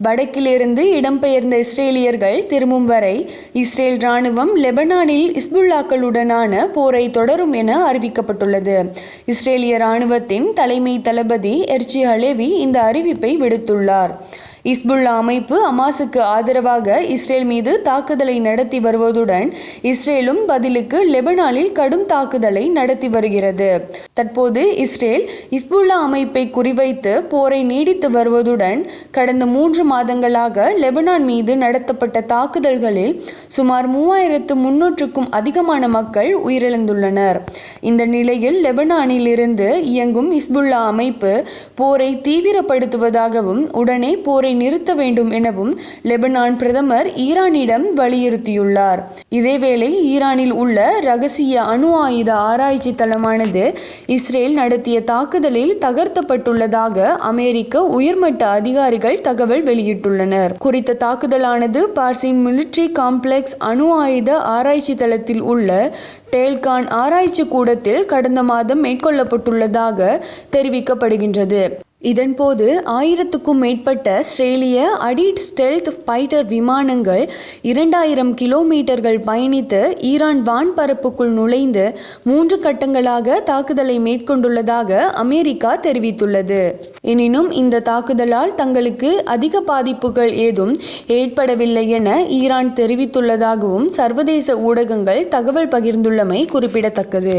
வடக்கிலிருந்து இடம்பெயர்ந்த இஸ்ரேலியர்கள் திரும்பும் வரை இஸ்ரேல் ராணுவம் லெபனானில் இஸ்புல்லாக்களுடனான போரை தொடரும் என அறிவிக்கப்பட்டுள்ளது. இஸ்ரேலிய ராணுவத்தின் தலைமை தளபதி எர்ச்சி ஹலேவி இந்த அறிவிப்பை விடுத்துள்ளார். இஸ்புல்லா அமைப்பு அமாசுக்கு ஆதரவாக இஸ்ரேல் மீது தாக்குதலை நடத்தி வருவதுடன் இஸ்ரேலும் பதிலுக்கு லெபனானில் கடும் தாக்குதலை நடத்தி வருகிறது. தற்போது இஸ்ரேல் இஸ்புல்லா அமைப்பை குறிவைத்து போரை நீடித்து வருவதுடன் கடந்த மூன்று மாதங்களாக லெபனான் மீது நடத்தப்பட்ட தாக்குதல்களில் சுமார் மூவாயிரத்து முன்னூற்றுக்கும் அதிகமான மக்கள் உயிரிழந்துள்ளனர். இந்த நிலையில் லெபனானில் இருந்து இயங்கும் இஸ்புல்லா அமைப்பு போரை தீவிரப்படுத்துவதாகவும் உடனே போரை நிறுத்த வேண்டும் எனவும் லெபனான் பிரதமர் ஈரானிடம் வலியுறுத்தியுள்ளார். இதேவேளை ஈரானில் உள்ள ரகசிய அணு ஆயுத ஆராய்ச்சி தளமானது இஸ்ரேல் நடத்திய தாக்குதலில் தகர்த்தப்பட்டுள்ளதாக அமெரிக்க உயர்மட்ட அதிகாரிகள் தகவல் வெளியிட்டுள்ளனர். குறித்த தாக்குதலானது பார்சின் மிலிட்ரி காம்ப்ளெக்ஸ் அணு ஆயுத ஆராய்ச்சி தளத்தில் உள்ள டேல்கான் ஆராய்ச்சி கூடத்தில் கடந்த மாதம் மேற்கொள்ளப்பட்டுள்ளதாக தெரிவிக்கப்படுகின்றது. இதன்போது ஆயிரத்துக்கும் மேற்பட்ட ஸ்ரேலிய அடிட் ஸ்டெல்த் ஃபைட்டர் விமானங்கள் இரண்டாயிரம் கிலோமீட்டர்கள் பயணித்து ஈரான் வான்பரப்புக்குள் நுழைந்து மூன்று கட்டங்களாக தாக்குதலை மேற்கொண்டுள்ளதாக அமெரிக்கா தெரிவித்துள்ளது. எனினும் இந்த தாக்குதலால் தங்களுக்கு அதிக பாதிப்புகள் ஏதும் ஏற்படவில்லை என ஈரான் தெரிவித்துள்ளதாகவும் சர்வதேச ஊடகங்கள் தகவல் பகிர்ந்துள்ளமை குறிப்பிடத்தக்கது.